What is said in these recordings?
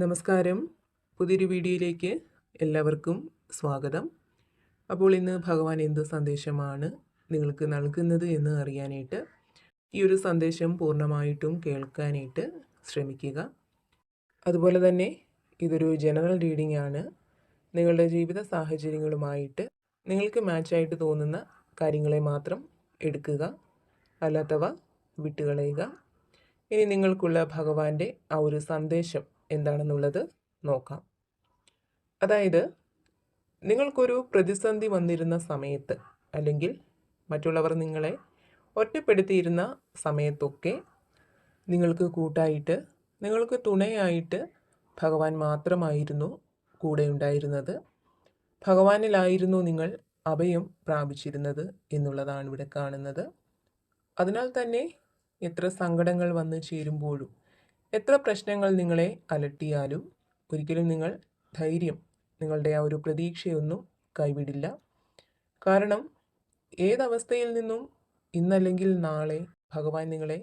നമസ്കാരം. പുതിയൊരു വീഡിയോയിലേക്ക് എല്ലാവർക്കും സ്വാഗതം. അപ്പോൾ ഇന്ന് ഭഗവാൻ എന്ത് സന്ദേശമാണ് നിങ്ങൾക്ക് നൽകുന്നത് എന്ന് അറിയാനായിട്ട് ഈ ഒരു സന്ദേശം പൂർണമായിട്ടും കേൾക്കാനായിട്ട് ശ്രമിക്കുക. അതുപോലെ തന്നെ ഇതൊരു ജനറൽ റീഡിംഗ് ആണ്. നിങ്ങളുടെ ജീവിത സാഹചര്യങ്ങളുമായിട്ട് നിങ്ങൾക്ക് മാച്ചായിട്ട് തോന്നുന്ന കാര്യങ്ങളെ മാത്രം എടുക്കുക അല്ലാത്തവ വിട്ടുകളയുക. ഇനി നിങ്ങൾക്കുള്ള ഭഗവാന്റെ ആ ഒരു സന്ദേശം എന്താണെന്നുള്ളത് നോക്കാം. അതായത് നിങ്ങൾക്കൊരു പ്രതിസന്ധി വന്നിരുന്ന സമയത്ത് അല്ലെങ്കിൽ മറ്റുള്ളവർ നിങ്ങളെ ഒറ്റപ്പെടുത്തിയിരുന്ന സമയത്തൊക്കെ നിങ്ങൾക്ക് കൂട്ടായിട്ട് നിങ്ങൾക്ക് തുണയായിട്ട് ഭഗവാൻ മാത്രമായിരുന്നു കൂടെ ഉണ്ടായിരുന്നത്. ഭഗവാനിലായിരുന്നു നിങ്ങൾ അഭയം പ്രാപിച്ചിരുന്നത് എന്നുള്ളതാണ് ഇവിടെ കാണുന്നത്. അതിനാൽ തന്നെ എത്ര സങ്കടങ്ങൾ വന്നു ചേരുമ്പോഴും എത്ര പ്രശ്നങ്ങൾ നിങ്ങളെ അലട്ടിയാലും ഒരിക്കലും നിങ്ങൾ ധൈര്യം നിങ്ങളുടെ ആ ഒരു പ്രതീക്ഷയൊന്നും കൈവിടില്ല. കാരണം ഏതവസ്ഥയിൽ നിന്നും ഇന്നല്ലെങ്കിൽ നാളെ ഭഗവാൻ നിങ്ങളെ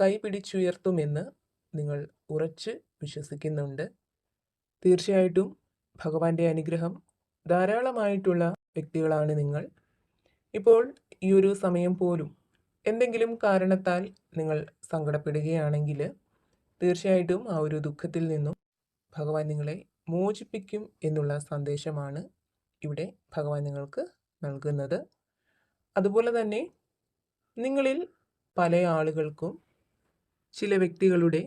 കൈപിടിച്ചുയർത്തുമെന്ന് നിങ്ങൾ ഉറച്ച് വിശ്വസിക്കുന്നുണ്ട്. തീർച്ചയായിട്ടും ഭഗവാന്റെ അനുഗ്രഹം ധാരാളമായിട്ടുള്ള വ്യക്തികളാണ് നിങ്ങൾ. ഇപ്പോൾ ഈ ഒരു സമയം പോലും എന്തെങ്കിലും കാരണത്താൽ നിങ്ങൾ സങ്കടപ്പെടുകയാണെങ്കിൽ തീർച്ചയായിട്ടും ആ ഒരു ദുഃഖത്തിൽ നിന്നും ഭഗവാൻ നിങ്ങളെ മോചിപ്പിക്കും എന്നുള്ള സന്ദേശമാണ് ഇവിടെ ഭഗവാൻ നിങ്ങൾക്ക് നൽകുന്നത്. അതുപോലെ തന്നെ നിങ്ങളിൽ പല ആളുകൾക്കും ചില വ്യക്തികളുടെ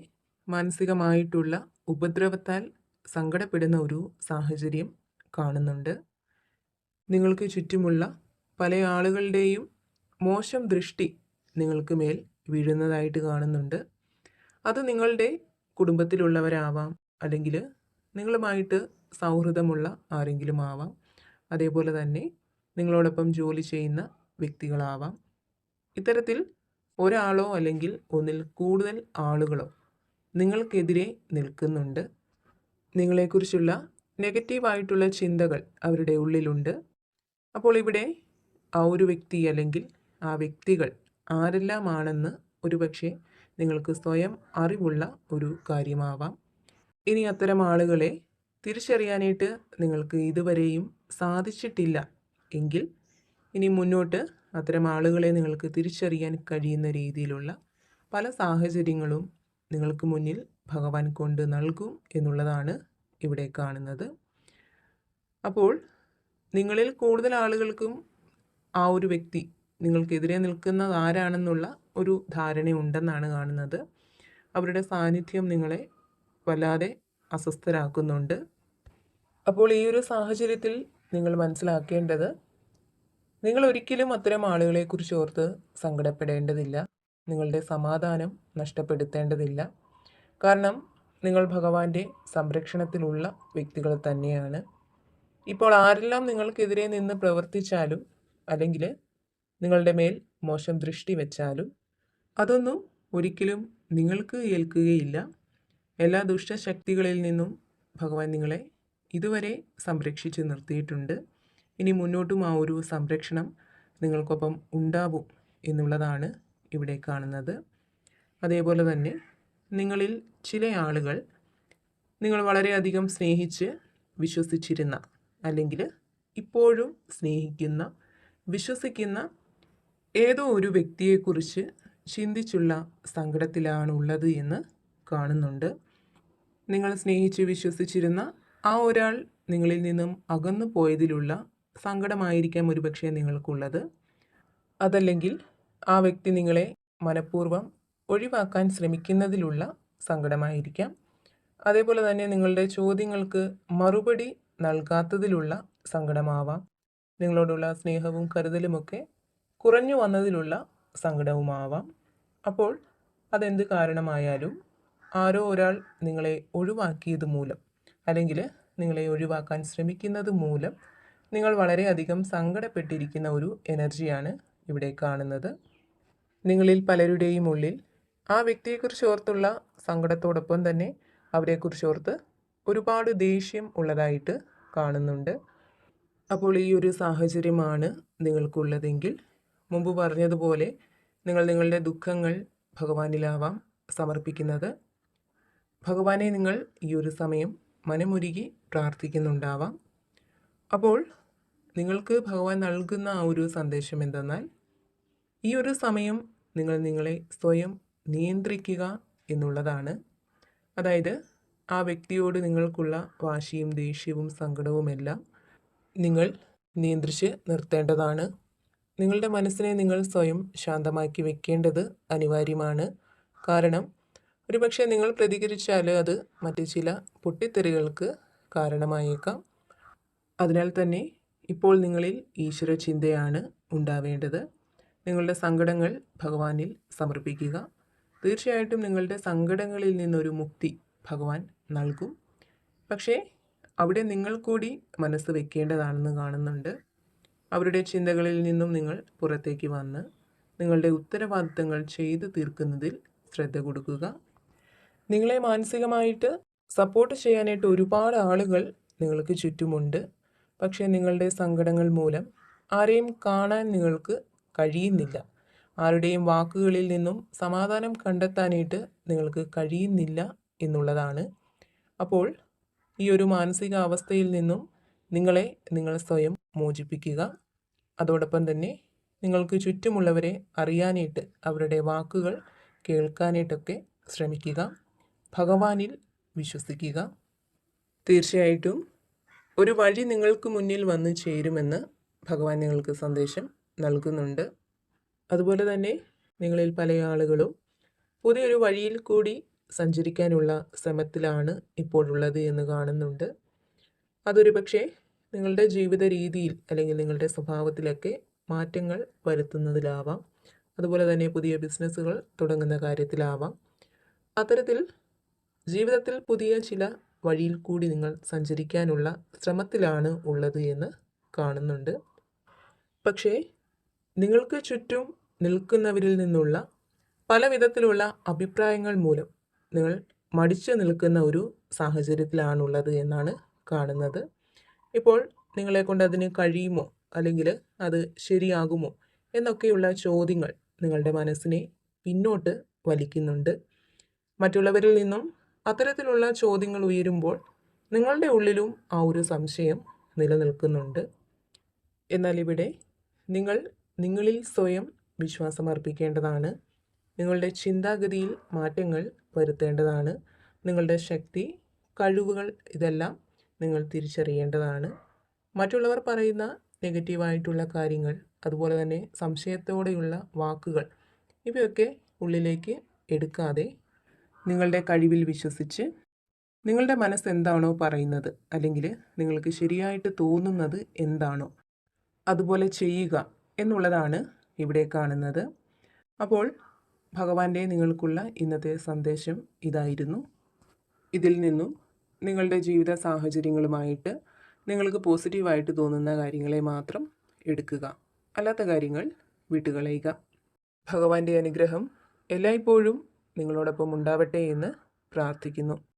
മാനസികമായിട്ടുള്ള ഉപദ്രവത്താൽ സങ്കടപ്പെടുന്ന ഒരു സാഹചര്യം കാണുന്നുണ്ട്. നിങ്ങൾക്ക് ചുറ്റുമുള്ള പല ആളുകളുടെയും മോശം ദൃഷ്ടി നിങ്ങൾക്ക് മേൽ വീഴുന്നതായിട്ട് കാണുന്നുണ്ട്. അത് നിങ്ങളുടെ കുടുംബത്തിലുള്ളവരാവാം. അല്ലെങ്കിൽ നിങ്ങളുമായിട്ട് സൗഹൃദമുള്ള ആരെങ്കിലും ആവാം. അതേപോലെ തന്നെ നിങ്ങളോടൊപ്പം ജോലി ചെയ്യുന്ന വ്യക്തികളാവാം. ഇത്തരത്തിൽ ഒരാളോ അല്ലെങ്കിൽ ഒന്നിൽ കൂടുതൽ ആളുകളോ നിങ്ങൾക്കെതിരെ നിൽക്കുന്നുണ്ട്. നിങ്ങളെക്കുറിച്ചുള്ള നെഗറ്റീവായിട്ടുള്ള ചിന്തകൾ അവരുടെ ഉള്ളിലുണ്ട്. അപ്പോൾ ഇവിടെ ആ ഒരു വ്യക്തി അല്ലെങ്കിൽ ആ വ്യക്തികൾ ആരെല്ലാമാണെന്ന് ഒരുപക്ഷെ നിങ്ങൾക്ക് സ്വയം അറിവുള്ള ഒരു കാര്യമാവാം. ഇനി അത്തരം ആളുകളെ തിരിച്ചറിയാനായിട്ട് നിങ്ങൾക്ക് ഇതുവരെയും സാധിച്ചിട്ടില്ല എങ്കിൽ ഇനി മുന്നോട്ട് അത്തരം ആളുകളെ നിങ്ങൾക്ക് തിരിച്ചറിയാൻ കഴിയുന്ന രീതിയിലുള്ള പല സാഹചര്യങ്ങളും നിങ്ങൾക്ക് മുന്നിൽ ഭഗവാൻ കൊണ്ട് നൽകും എന്നുള്ളതാണ് ഇവിടെ കാണുന്നത്. അപ്പോൾ നിങ്ങളിൽ കൂടുതൽ ആളുകൾക്കും ആ ഒരു വ്യക്തി നിങ്ങൾക്കെതിരെ നിൽക്കുന്നത് ആരാണെന്നുള്ള ഒരു ധാരണയുണ്ടെന്നാണ് കാണുന്നത്. അവരുടെ സാന്നിധ്യം നിങ്ങളെ വല്ലാതെ അസ്വസ്ഥരാക്കുന്നുണ്ട്. അപ്പോൾ ഈ ഒരു സാഹചര്യത്തിൽ നിങ്ങൾ മനസ്സിലാക്കേണ്ടത് നിങ്ങൾ ഒരിക്കലും അത്തരം ആളുകളെക്കുറിച്ച് ഓർത്ത് സങ്കടപ്പെടേണ്ടതില്ല. നിങ്ങളുടെ സമാധാനം നഷ്ടപ്പെടുത്തേണ്ടതില്ല. കാരണം നിങ്ങൾ ഭഗവാന്റെ സംരക്ഷണത്തിലുള്ള വ്യക്തികൾ തന്നെയാണ്. ഇപ്പോൾ ആരെല്ലാം നിങ്ങൾക്കെതിരെ നിന്ന് പ്രവർത്തിച്ചാലും അല്ലെങ്കിൽ നിങ്ങളുടെ മേൽ മോശം ദൃഷ്ടി വെച്ചാലും അതൊന്നും ഒരിക്കലും നിങ്ങൾക്ക് ഏൽക്കുകയില്ല. എല്ലാ ദുഷ്ടശക്തികളിൽ നിന്നും ഭഗവാൻ നിങ്ങളെ ഇതുവരെ സംരക്ഷിച്ച് നിർത്തിയിട്ടുണ്ട്. ഇനി മുന്നോട്ടും ആ ഒരു സംരക്ഷണം നിങ്ങൾക്കൊപ്പം ഉണ്ടാവും എന്നുള്ളതാണ് ഇവിടെ കാണുന്നത്. അതേപോലെ തന്നെ നിങ്ങളിൽ ചില ആളുകൾ നിങ്ങൾ വളരെയധികം സ്നേഹിച്ച് വിശ്വസിച്ചിരുന്ന അല്ലെങ്കിൽ ഇപ്പോഴും സ്നേഹിക്കുന്ന വിശ്വസിക്കുന്ന ഏതോ ഒരു വ്യക്തിയെക്കുറിച്ച് ചിന്തിച്ചുള്ള സങ്കടത്തിലാണുള്ളത് എന്ന് കാണുന്നുണ്ട്. നിങ്ങൾ സ്നേഹിച്ച് വിശ്വസിച്ചിരുന്ന ആ ഒരാൾ നിങ്ങളിൽ നിന്നും അകന്നു പോയതിലുള്ള സങ്കടമായിരിക്കാം ഒരുപക്ഷെ നിങ്ങൾക്കുള്ളത്. അതല്ലെങ്കിൽ ആ വ്യക്തി നിങ്ങളെ മനഃപൂർവം ഒഴിവാക്കാൻ ശ്രമിക്കുന്നതിലുള്ള സങ്കടമായിരിക്കാം. അതേപോലെ തന്നെ നിങ്ങളുടെ ചോദ്യങ്ങൾക്ക് മറുപടി നൽകാത്തതിലുള്ള സങ്കടമാവാം. നിങ്ങളോടുള്ള സ്നേഹവും കരുതലുമൊക്കെ കുറഞ്ഞു വന്നതിലുള്ള സങ്കടവുമാവാം. അപ്പോൾ അതെന്ത് കാരണമായാലും ആരോ ഒരാൾ നിങ്ങളെ ഒഴിവാക്കിയത് മൂലം അല്ലെങ്കിൽ നിങ്ങളെ ഒഴിവാക്കാൻ ശ്രമിക്കുന്നത് മൂലം നിങ്ങൾ വളരെയധികം സങ്കടപ്പെട്ടിരിക്കുന്ന ഒരു എനർജിയാണ് ഇവിടെ കാണുന്നത്. നിങ്ങളിൽ പലരുടെയും ഉള്ളിൽ ആ വ്യക്തിയെക്കുറിച്ച് ഓർത്തുള്ള സങ്കടത്തോടൊപ്പം തന്നെ അവരെക്കുറിച്ച് ഓർത്ത് ഒരുപാട് ദേഷ്യം ഉള്ളതായിട്ട് കാണുന്നുണ്ട്. അപ്പോൾ ഈ ഒരു സാഹചര്യമാണ് നിങ്ങൾക്കുള്ളതെങ്കിൽ മുമ്പ് പറഞ്ഞതുപോലെ നിങ്ങൾ നിങ്ങളുടെ ദുഃഖങ്ങൾ ഭഗവാനിലാവാം സമർപ്പിക്കുന്നത്. ഭഗവാനെ നിങ്ങൾ ഈ ഒരു സമയം മനമുരുകി പ്രാർത്ഥിക്കുന്നുണ്ടാവാം. അപ്പോൾ നിങ്ങൾക്ക് ഭഗവാൻ നൽകുന്ന ആ ഒരു സന്ദേശം എന്തെന്നാൽ ഈ ഒരു സമയം നിങ്ങൾ നിങ്ങളെ സ്വയം നിയന്ത്രിക്കുക എന്നുള്ളതാണ്. അതായത് ആ വ്യക്തിയോട് നിങ്ങൾക്കുള്ള വാശിയും ദേഷ്യവും സങ്കടവുമെല്ലാം നിങ്ങൾ നിയന്ത്രിച്ച് നിർത്തേണ്ടതാണ്. നിങ്ങളുടെ മനസ്സിനെ നിങ്ങൾ സ്വയം ശാന്തമാക്കി വെക്കേണ്ടത് അനിവാര്യമാണ്. കാരണം ഒരുപക്ഷെ നിങ്ങൾ പ്രതികരിച്ചാൽ അത് മറ്റ് ചില പൊട്ടിത്തെറികൾക്ക് കാരണമായേക്കാം. അതിനാൽ തന്നെ ഇപ്പോൾ നിങ്ങളിൽ ഈശ്വര ചിന്തയാണ് ഉണ്ടാവേണ്ടത്. നിങ്ങളുടെ സങ്കടങ്ങൾ ഭഗവാനിൽ സമർപ്പിക്കുക. തീർച്ചയായിട്ടും നിങ്ങളുടെ സങ്കടങ്ങളിൽ നിന്നൊരു മുക്തി ഭഗവാൻ നൽകും. പക്ഷേ അവിടെ നിങ്ങൾ കൂടി മനസ്സ് വെക്കേണ്ടതാണെന്ന് കാണുന്നുണ്ട്. അവരുടെ ചിന്തകളിൽ നിന്നും നിങ്ങൾ പുറത്തേക്ക് വന്ന് നിങ്ങളുടെ ഉത്തരവാദിത്തങ്ങൾ ചെയ്തു തീർക്കുന്നതിൽ ശ്രദ്ധ കൊടുക്കുക. നിങ്ങളെ മാനസികമായിട്ട് സപ്പോർട്ട് ചെയ്യാനായിട്ട് ഒരുപാട് ആളുകൾ നിങ്ങൾക്ക് ചുറ്റുമുണ്ട്. പക്ഷേ നിങ്ങളുടെ സങ്കടങ്ങൾ മൂലം ആരെയും കാണാൻ നിങ്ങൾക്ക് കഴിയുന്നില്ല. ആരുടെയും വാക്കുകളിൽ നിന്നും സമാധാനം കണ്ടെത്താനായിട്ട് നിങ്ങൾക്ക് കഴിയുന്നില്ല എന്നുള്ളതാണ്. അപ്പോൾ ഈ ഒരു മാനസികാവസ്ഥയിൽ നിന്നും നിങ്ങളെ നിങ്ങൾ സ്വയം മോചിപ്പിക്കുക. അതോടൊപ്പം തന്നെ നിങ്ങൾക്ക് ചുറ്റുമുള്ളവരെ അറിയാനായിട്ട് അവരുടെ വാക്കുകൾ കേൾക്കാനായിട്ടൊക്കെ ശ്രമിക്കുക. ഭഗവാനിൽ വിശ്വസിക്കുക. തീർച്ചയായിട്ടും ഒരു വഴി നിങ്ങൾക്ക് മുന്നിൽ വന്ന് ചേരുമെന്ന് ഭഗവാൻ നിങ്ങൾക്ക് സന്ദേശം നൽകുന്നുണ്ട്. അതുപോലെ തന്നെ നിങ്ങളിൽ പല ആളുകളും പുതിയൊരു വഴിയിൽ കൂടി സഞ്ചരിക്കാനുള്ള ശ്രമത്തിലാണ് ഇപ്പോഴുള്ളത് എന്ന് കാണുന്നുണ്ട്. അതൊരു പക്ഷേ നിങ്ങളുടെ ജീവിത രീതിയിൽ അല്ലെങ്കിൽ നിങ്ങളുടെ സ്വഭാവത്തിലൊക്കെ മാറ്റങ്ങൾ വരുത്തുന്നതിലാവാം. അതുപോലെ തന്നെ പുതിയ ബിസിനസ്സുകൾ തുടങ്ങുന്ന കാര്യത്തിലാവാം. അത്തരത്തിൽ ജീവിതത്തിൽ പുതിയ ചില വഴിയിൽ കൂടി നിങ്ങൾ സഞ്ചരിക്കാനുള്ള ശ്രമത്തിലാണ് ഉള്ളത് എന്ന് കാണുന്നുണ്ട്. പക്ഷേ നിങ്ങൾക്ക് ചുറ്റും നിൽക്കുന്നവരിൽ നിന്നുള്ള പല വിധത്തിലുള്ള അഭിപ്രായങ്ങൾ മൂലം നിങ്ങൾ മടിച്ചു നിൽക്കുന്ന ഒരു സാഹചര്യത്തിലാണുള്ളത് എന്നാണ് കാണുന്നത്. ഇപ്പോൾ നിങ്ങളെ കൊണ്ട് അതിന് കഴിയുമോ? അല്ലെങ്കിൽ അത് ശരിയാകുമോ? എന്നൊക്കെയുള്ള ചോദ്യങ്ങൾ നിങ്ങളുടെ മനസ്സിനെ പിന്നോട്ട് വലിക്കുന്നുണ്ട്. മറ്റുള്ളവരിൽ നിന്നും അത്തരത്തിലുള്ള ചോദ്യങ്ങൾ ഉയരുമ്പോൾ നിങ്ങളുടെ ഉള്ളിലും ആ ഒരു സംശയം നിലനിൽക്കുന്നുണ്ട്. എന്നാൽ ഇവിടെ നിങ്ങൾ നിങ്ങളിൽ സ്വയം വിശ്വാസമർപ്പിക്കേണ്ടതാണ്. നിങ്ങളുടെ ചിന്താഗതിയിൽ മാറ്റങ്ങൾ വരുത്തേണ്ടതാണ്. നിങ്ങളുടെ ശക്തി കഴിവുകൾ ഇതെല്ലാം നിങ്ങൾ തിരിച്ചറിയേണ്ടതാണ്. മറ്റുള്ളവർ പറയുന്ന നെഗറ്റീവായിട്ടുള്ള കാര്യങ്ങൾ അതുപോലെ തന്നെ സംശയത്തോടെയുള്ള വാക്കുകൾ ഇവയൊക്കെ ഉള്ളിലേക്ക് എടുക്കാതെ നിങ്ങളുടെ കഴിവിൽ വിശ്വസിച്ച് നിങ്ങളുടെ മനസ്സ് എന്താണോ പറയുന്നത് അല്ലെങ്കിൽ നിങ്ങൾക്ക് ശരിയായിട്ട് തോന്നുന്നത് എന്താണോ അതുപോലെ ചെയ്യുക എന്നുള്ളതാണ് ഇവിടെ കാണുന്നത്. അപ്പോൾ ഭഗവാന്റെ നിങ്ങൾക്കുള്ള ഇന്നത്തെ സന്ദേശം ഇതായിരുന്നു. ഇതിൽ നിന്നും നിങ്ങളുടെ ജീവിത സാഹചര്യങ്ങളുമായിട്ട് നിങ്ങൾക്ക് പോസിറ്റീവായിട്ട് തോന്നുന്ന കാര്യങ്ങളെ മാത്രം എടുക്കുക. അല്ലാത്ത കാര്യങ്ങൾ വിട്ടുകളയുക. ഭഗവാന്റെ അനുഗ്രഹം എല്ലായ്പ്പോഴും നിങ്ങളോടൊപ്പം ഉണ്ടാവട്ടെ എന്ന് പ്രാർത്ഥിക്കുന്നു.